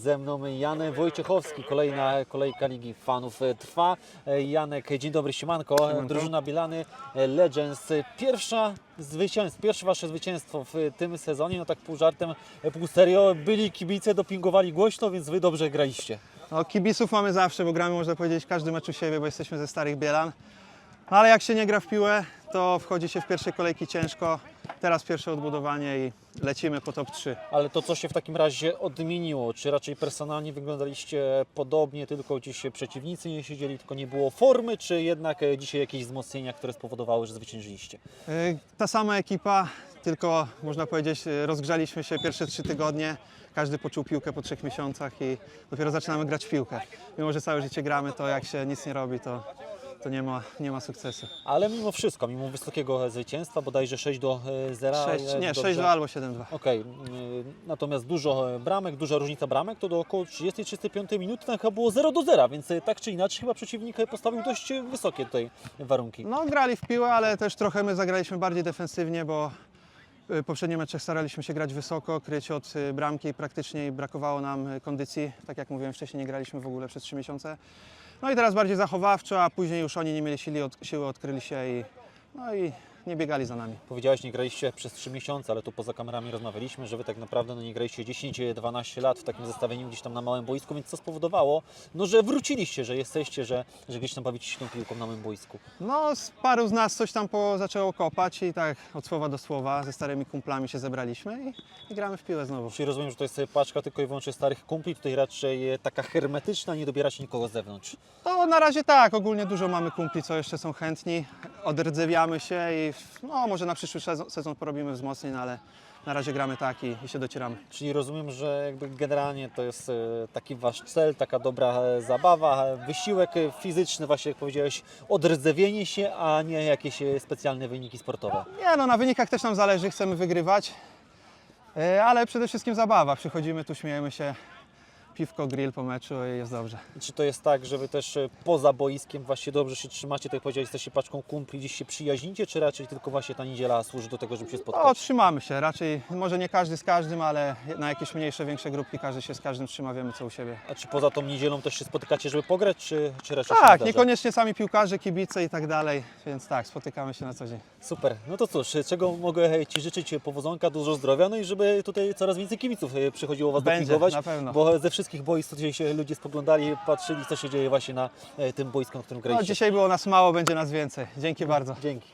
ze mną Jan Wojciechowski. Kolejna kolejka Ligi Fanów e, trwa. E, Janek, dzień dobry, siemanko. Drużyna Bilany e, Legends. Pierwsza zwycięstwo, pierwsze wasze zwycięstwo w tym sezonie. No tak pół żartem, e, pół serio. Byli kibice, dopingowali głośno, więc wy dobrze graliście. No, kibiców mamy zawsze, bo gramy, można powiedzieć, każdy mecz u siebie, bo jesteśmy ze starych Bielan. No, ale jak się nie gra w piłę, to wchodzi się w pierwszej kolejki ciężko. Teraz pierwsze odbudowanie i lecimy po top 3. Ale to co się w takim razie odmieniło? Czy raczej personalnie wyglądaliście podobnie, tylko gdzieś się przeciwnicy nie siedzieli, tylko nie było formy, czy jednak e, dzisiaj jakieś wzmocnienia, które spowodowały, że zwyciężyliście? Y, Ta sama ekipa, tylko można powiedzieć, y, rozgrzaliśmy się pierwsze trzy tygodnie. Każdy poczuł piłkę po trzech miesiącach i dopiero zaczynamy grać w piłkę. Mimo, że całe życie gramy, to jak się nic nie robi, to, to nie, ma, nie ma sukcesu. Ale mimo wszystko, mimo wysokiego zwycięstwa, bodajże 6 do 0. 6, nie, 6-2 albo 7-2. Okej, y, natomiast dużo bramek, duża różnica bramek, to do około 30-35 minuty tam chyba było 0 do 0, więc tak czy inaczej chyba przeciwnik postawił dość wysokie tutaj warunki. No, grali w piłę, ale też trochę my zagraliśmy bardziej defensywnie, bo y, poprzednie mecze staraliśmy się grać wysoko, kryć od y, bramki praktycznie brakowało nam y, kondycji. Tak jak mówiłem wcześniej, nie graliśmy w ogóle przez 3 miesiące. No i teraz bardziej zachowawczo, a później już oni nie mieli siły, siły odkryli się i, no i nie biegali za nami. Powiedziałeś, nie graliście przez 3 miesiące, ale tu poza kamerami rozmawialiśmy, że wy tak naprawdę no, nie graliście 10-12 lat w takim zestawieniu gdzieś tam na małym boisku, więc co spowodowało, no, że wróciliście, że jesteście, że, że gdzieś tam bawicie się tą piłką na małym boisku. No, z paru z nas coś tam po, zaczęło kopać i tak od słowa do słowa ze starymi kumplami się zebraliśmy i, i gramy w piłę znowu. Czyli rozumiem, że to jest paczka tylko i wyłącznie starych kumpli, tutaj raczej e, taka hermetyczna, nie dobieracie nikogo z zewnątrz. No na razie tak, ogólnie dużo mamy kumpli, co jeszcze są chętni, odrdzewiamy się i no może na przyszły sezon, sezon porobimy wzmocnień, ale na razie gramy tak i, i się docieramy. Czyli rozumiem, że jakby generalnie to jest e, taki wasz cel, taka dobra e, zabawa, e, wysiłek fizyczny, właśnie jak powiedziałeś, odrdzewienie się, a nie jakieś specjalne wyniki sportowe. Nie no, na wynikach też nam zależy, chcemy wygrywać, ale przede wszystkim zabawa. Przychodzimy tu, śmiejemy się, piwko, grill po meczu i jest dobrze. Czy to jest tak, że wy też e, poza boiskiem właśnie dobrze się trzymacie, tak jak powiedziałeś, jesteście paczką kumpli, gdzieś się przyjaźnicie, czy raczej tylko właśnie ta niedziela służy do tego, żeby się No, spotkać? trzymamy się, raczej może nie każdy z każdym, ale na jakieś mniejsze, większe grupki każdy się z każdym trzyma, wiemy co u siebie. A czy poza tą niedzielą też się spotykacie, żeby pograć, czy, czy raczej Tak, niekoniecznie sami piłkarze, kibice i tak dalej, więc tak, spotykamy się na co dzień. Super. No to cóż, czego mogę Ci życzyć? Powodzonka, dużo zdrowia, no i żeby tutaj coraz więcej kibiców e, przychodziło Was Będzie, na pewno. bo ze wszystkich boisk tutaj się ludzie spoglądali, patrzyli, co się dzieje właśnie na e, tym boisku, na którym No, graliście. dzisiaj było nas mało, będzie nas więcej. Dzięki bardzo. Dzięki.